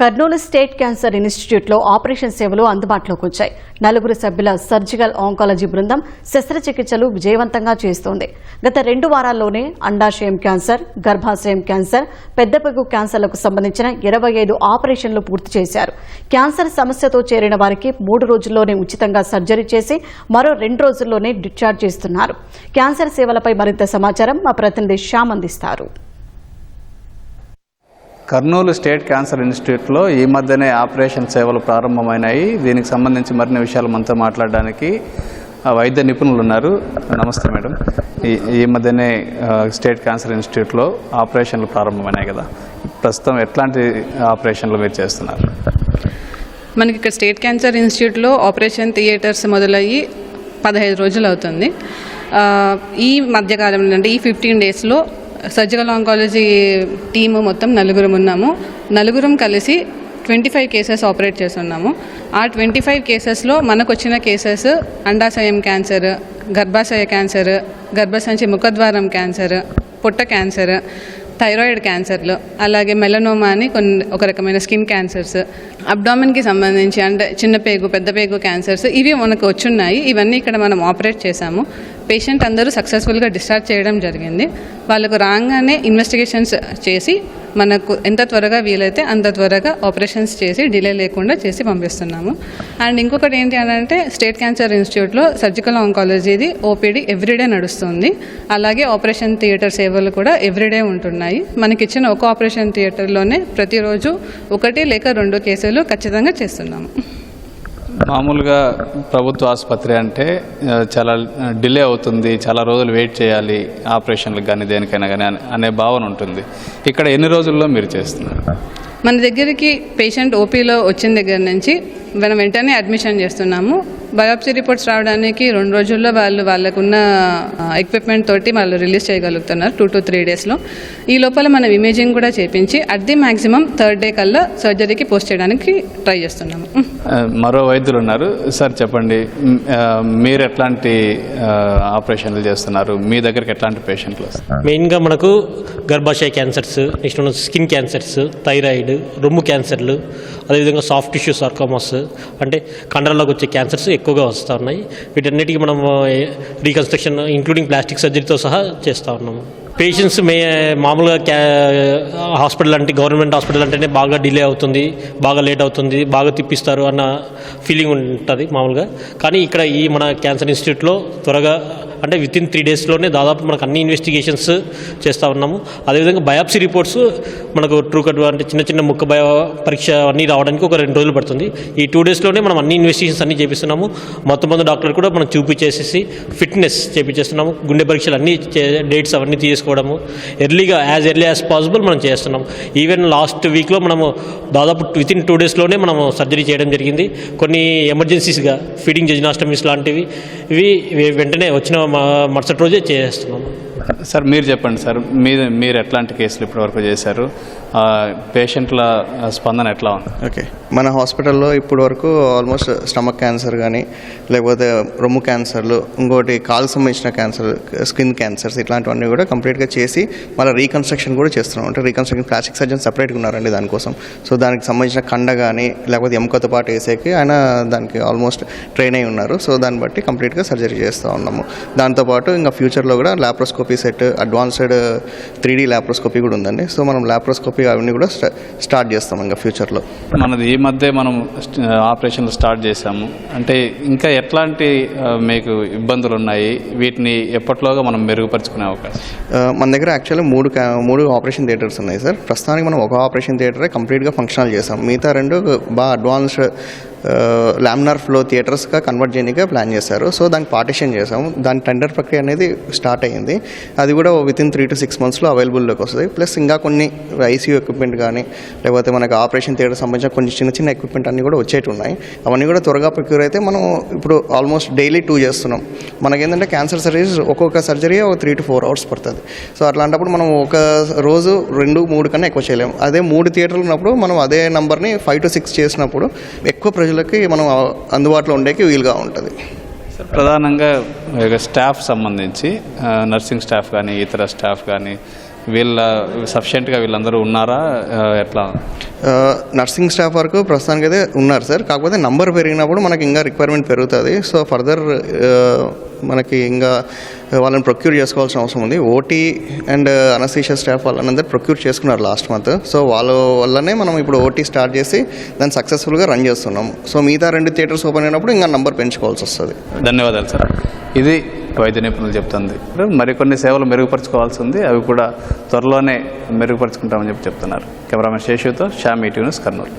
Kurnool state cancer ఇన్స్టిట్యూట్లో operation సేవలు అందుబాటులోకి వచ్చాయి. నలుగురు సభ్యుల సర్జికల్ ఆంకాలజీ బృందం శస్త్రచికిత్సలు విజయవంతంగా చేస్తోంది. గత రెండు వారాల్లోనే అండాశయం క్యాన్సర్ గర్భాశయం క్యాన్సర్ పెద్దపెగు క్యాన్సర్లకు సంబంధించిన ఇరవై ఐదు ఆపరేషన్లు పూర్తి చేశారు. క్యాన్సర్ సమస్యతో చేరిన వారికి మూడు రోజుల్లోనే ఉచితంగా సర్జరీ చేసి మరో రెండు రోజుల్లోనే డిశ్చార్జ్ చేస్తున్నారు. క్యాన్సర్ సేవలపై మరింత సమాచారం మా ప్రతినిధి శ్యామ్ అందిస్తారు. కర్నూలు స్టేట్ క్యాన్సర్ ఇన్స్టిట్యూట్లో ఈ మధ్యనే ఆపరేషన్ సేవలు ప్రారంభమైనాయి. దీనికి సంబంధించి మరిన్ని విషయాలు మనతో మాట్లాడడానికి ఆ, వైద్య నిపుణులు ఉన్నారు. నమస్తే మేడం. ఈ ఈ మధ్యనే స్టేట్ క్యాన్సర్ ఇన్స్టిట్యూట్లో ఆపరేషన్లు ప్రారంభమైనాయి కదా. ప్రస్తుతం ఎట్లాంటి ఆపరేషన్లు మీరు చేస్తున్నారు? మనకి ఇక్కడ స్టేట్ క్యాన్సర్ ఇన్స్టిట్యూట్లో ఆపరేషన్ థియేటర్స్ మొదలయ్యి పదహైదు రోజులు అవుతుంది. ఈ మధ్యకాలంలో అంటే ఈ ఫిఫ్టీన్ డేస్లో సర్జికల్ ఆంకాలజీ టీము మొత్తం నలుగురం ఉన్నాము. నలుగురం కలిసి ట్వంటీ ఫైవ్ కేసెస్ ఆపరేట్ చేస్తున్నాము. ఆ ట్వంటీ ఫైవ్ కేసెస్లో మనకు వచ్చిన కేసెస్ అండాశయం క్యాన్సర్ గర్భాశయ క్యాన్సర్ గర్భసంచి ముఖద్వారం క్యాన్సర్ పొట్ట క్యాన్సర్ థైరాయిడ్ క్యాన్సర్లు అలాగే మెలనోమా అని కొన్ని ఒక రకమైన స్కిన్ క్యాన్సర్స్ అబ్డామిన్కి సంబంధించి అంటే చిన్న పేగు పెద్ద పేగు క్యాన్సర్స్ ఇవి మనకు వచ్చున్నాయి. ఇవన్నీ ఇక్కడ మనం ఆపరేట్ చేశాము. పేషెంట్ అందరూ సక్సెస్ఫుల్గా డిశ్చార్జ్ చేయడం జరిగింది. వాళ్ళకు రాగానే ఇన్వెస్టిగేషన్స్ చేసి మనకు ఎంత త్వరగా వీలైతే అంత త్వరగా ఆపరేషన్స్ చేసి డిలే లేకుండా చేసి పంపిస్తున్నాము. అండ్ ఇంకొకటి ఏంటి అని అంటే స్టేట్ క్యాన్సర్ ఇన్స్టిట్యూట్లో సర్జికల్ ఆంకాలజీది ఓపీడీ ఎవ్రీడే నడుస్తుంది. అలాగే ఆపరేషన్ థియేటర్ సేవలు కూడా ఎవ్రీడే ఉంటున్నాయి. మనకిచ్చిన ఒక ఆపరేషన్ థియేటర్లోనే ప్రతిరోజు ఒకటి లేక రెండు కేసులు ఖచ్చితంగా చేస్తున్నాము. మామూలుగా ప్రభుత్వ ఆసుపత్రి అంటే చాలా డిలే అవుతుంది చాలా రోజులు వెయిట్ చేయాలి ఆపరేషన్లకు కానీ దేనికైనా కానీ అనే భావన ఉంటుంది. ఇక్కడ ఎన్ని రోజుల్లో మీరు చేస్తున్నారు? మన దగ్గరికి పేషెంట్ ఓపీలో వచ్చిన దగ్గర నుంచి మనం వెంటనే అడ్మిషన్ చేస్తున్నాము. బయాప్సీ రిపోర్ట్స్ రావడానికి రెండు రోజుల్లో వాళ్ళు వాళ్ళకున్న ఎక్విప్మెంట్ తోటి వాళ్ళు రిలీజ్ చేయగలుగుతున్నారు టూ టు త్రీ డేస్లో ఈ లోపల మనం ఇమేజింగ్ కూడా చేపించి at the maximum third day కల్లా సర్జరీకి పోస్ట్ చేయడానికి ట్రై చేస్తున్నాము. మరో వైద్యులు ఉన్నారు. సార్ చెప్పండి. మీరు ఎట్లాంటి ఆపరేషన్లు చేస్తున్నారు? మీ దగ్గరికి ఎట్లాంటి పేషెంట్లు వస్తారు మెయిన్గా మనకు గర్భాశయ క్యాన్సర్స్ నెక్స్ట్ మన స్కిన్ క్యాన్సర్స్ థైరాయిడ్ రొమ్ము క్యాన్సర్లు అదేవిధంగా సాఫ్ట్ టిష్యూ సార్కోమాస్ అంటే కండరాల్లోకి వచ్చే క్యాన్సర్స్ ఎక్కువగా వస్తూ ఉన్నాయి వీటన్నిటికీ మనం రీకన్స్ట్రక్షన్ ఇంక్లూడింగ్ ప్లాస్టిక్ సర్జరీతో సహా చేస్తూ ఉన్నాము. పేషెంట్స్ మే మామూలుగా క్యా హాస్పిటల్ అంటే గవర్నమెంట్ హాస్పిటల్ అంటేనే బాగా డిలే అవుతుంది బాగా లేట్ అవుతుంది బాగా తిప్పిస్తారు అన్న ఫీలింగ్ ఉంటుంది మామూలుగా. కానీ ఇక్కడ ఈ మన క్యాన్సర్ ఇన్స్టిట్యూట్లో త్వరగా అంటే విత్ ఇన్ త్రీ డేస్లోనే దాదాపు మనకు అన్ని ఇన్వెస్టిగేషన్స్ చేస్తూ ఉన్నాము. అదేవిధంగా బయాప్సీ రిపోర్ట్స్ మనకు ట్రూ కట్ అంటే చిన్న చిన్న ముక్క బయో పరీక్ష అన్నీ రావడానికి ఒక రెండు రోజులు పడుతుంది. ఈ టూ డేస్లోనే మనం అన్ని ఇన్వెస్టిగేషన్స్ అన్నీ చేపిస్తున్నాము. మొత్తం మంది డాక్టర్ కూడా మనం చూపించేసేసి ఫిట్నెస్ చేపించేస్తున్నాము. గుండె పరీక్షలు అన్ని డేట్స్ అవన్నీ తీసుకోవడము. ఎర్లీగా యాజ్ ఎర్లీ యాజ్ పాసిబుల్ మనం చేస్తున్నాం. ఈవెన్ లాస్ట్ వీక్లో మనము దాదాపు విత్ ఇన్ టూ డేస్లోనే మనము సర్జరీ చేయడం జరిగింది. కొన్ని ఎమర్జెన్సీస్గా ఫీడింగ్ జజినాస్టమీస్ లాంటివి ఇవి వెంటనే వచ్చిన మ- మరుసటి రోజే చేస్తున్నాము సార్ మీరు చెప్పండి సార్ మీరు మీరు ఎట్లాంటి కేసులు ఇప్పటివరకు చేశారు? పేషెంట్ల స్పందన ఎట్లా ఉంది? ఓకే. మన హాస్పిటల్లో ఇప్పటి వరకు ఆల్మోస్ట్ స్టమక్ క్యాన్సర్ కానీ లేకపోతే రొమ్ము క్యాన్సర్లు ఇంకోటి కాలు సంబంధించిన క్యాన్సర్ స్కిన్ క్యాన్సర్స్ ఇట్లాంటివన్నీ కూడా కంప్లీట్గా చేసి మళ్ళీ రీకన్స్ట్రక్షన్ కూడా చేస్తున్నాం. అంటే రీకన్స్ట్రక్షన్ ప్లాస్టిక్ సర్జన్ సపరేట్గా ఉన్నారండి దానికోసం. సో దానికి సంబంధించిన కండ కానీ లేకపోతే ఎముకతో పాటు వేసేకి ఆయన దానికి ఆల్మోస్ట్ ట్రైన్ అయి ఉన్నారు. సో దాన్ని బట్టి కంప్లీట్గా సర్జరీ చేస్తూ ఉన్నాము. దాంతోపాటు ఇంకా ఫ్యూచర్లో కూడా laparoscopy laparoscopy set advanced three D laparoscopy కూడా ఉందండి. సో మనం ల్యాప్రోస్కోపీ అవన్నీ కూడా స్టా- స్టార్ట్ చేస్తాం ఇంకా ఫ్యూచర్లో. మనది ఈ మధ్య మనం ఆపరేషన్లు స్టార్ట్ చేశాము. అంటే ఇంకా ఎట్లాంటి మీకు ఇబ్బందులు ఉన్నాయి వీటిని ఎప్పట్లోగా మనం మెరుగుపరుచుకునే అవకాశం? మన దగ్గర యాక్చువల్లీ మూడు మూడు ఆపరేషన్ థియేటర్స్ ఉన్నాయి సార్. ప్రస్తుతానికి మనం ఒక ఆపరేషన్ థియేటరే కంప్లీట్గా ఫంక్షనల్ చేసాం మిగతా రెండు బాగా అడ్వాన్స్డ్ లామినార్ ఫ్లో థియేటర్స్గా కన్వర్ట్ చేయడానికి ప్లాన్ చేశారు. సో దానికి పార్టిషన్ చేసాము దాని టెండర్ ప్రక్రియ అనేది స్టార్ట్ అయ్యింది. అది కూడా within three to six మంత్స్లో అవైలబుల్లోకి వస్తుంది. ప్లస్ ఇంకా కొన్ని ఐసీయూ ఎక్విప్మెంట్ కానీ లేకపోతే మనకి ఆపరేషన్ థియేటర్ సంబంధించిన కొన్ని చిన్న చిన్న ఎక్విప్మెంట్ అన్నీ కూడా వచ్చేటి ఉన్నాయి. అవన్నీ కూడా త్వరగా ప్రక్యూర్ అయితే మనం ఇప్పుడు ఆల్మోస్ట్ డైలీ టూ చేస్తున్నాం. మనకేంటంటే క్యాన్సర్ సర్జరీస్ ఒక్కొక్క సర్జరీ ఒక త్రీ టు ఫోర్ అవర్స్ పడుతుంది. సో అట్లాంటప్పుడు మనం ఒక రోజు రెండు మూడు కన్నా ఎక్కువ చేయలేము. అదే మూడు థియేటర్లు ఉన్నప్పుడు మనం అదే నంబర్ని ఫైవ్ టు సిక్స్ చేసినప్పుడు ఎక్కువ ప్రజలు ప్రజలకి మనం అందుబాటులో ఉండేకి వీలుగా ఉంటుంది. ప్రధానంగా స్టాఫ్ సంబంధించి నర్సింగ్ స్టాఫ్ కానీ ఇతర స్టాఫ్ కానీ వీళ్ళ సఫిషియెంట్గా వీళ్ళందరూ ఉన్నారా? ఎట్లా? నర్సింగ్ స్టాఫ్ వరకు ప్రస్తుతానికి అయితే ఉన్నారు సార్. కాకపోతే నంబర్ పెరిగినప్పుడు మనకి ఇంకా రిక్వైర్మెంట్ పెరుగుతుంది. సో ఫర్దర్ మనకి ఇంకా Uh, వాళ్ళని ప్రొక్యూర్ చేసుకోవాల్సిన అవసరం ఉంది. ఓటీ అండ్ అనసీషియా స్టాఫ్ వాళ్ళందరూ ప్రొక్యూర్ చేసుకున్నారు లాస్ట్ మంత్ సో వాళ్ళ వల్లనే మనం ఇప్పుడు ఓటీ స్టార్ట్ చేసి దాన్ని సక్సెస్ఫుల్గా రన్ చేస్తున్నాం. సో మిగతా రెండు థియేటర్స్ ఓపెన్ అయినప్పుడు ఇంకా నంబర్ పెంచుకోవాల్సి వస్తుంది. ధన్యవాదాలు సార్. ఇది వైద్య నిపుణులు చెప్తుంది. మరికొన్ని సేవలు మెరుగుపరచుకోవాల్సి ఉంది. అవి కూడా త్వరలోనే మెరుగుపరుచుకుంటామని చెప్పి చెప్తున్నారు. కెమెరామెన్ శేషుతో శ్యామ్ ఈటీ న్యూస్ కర్నూలు.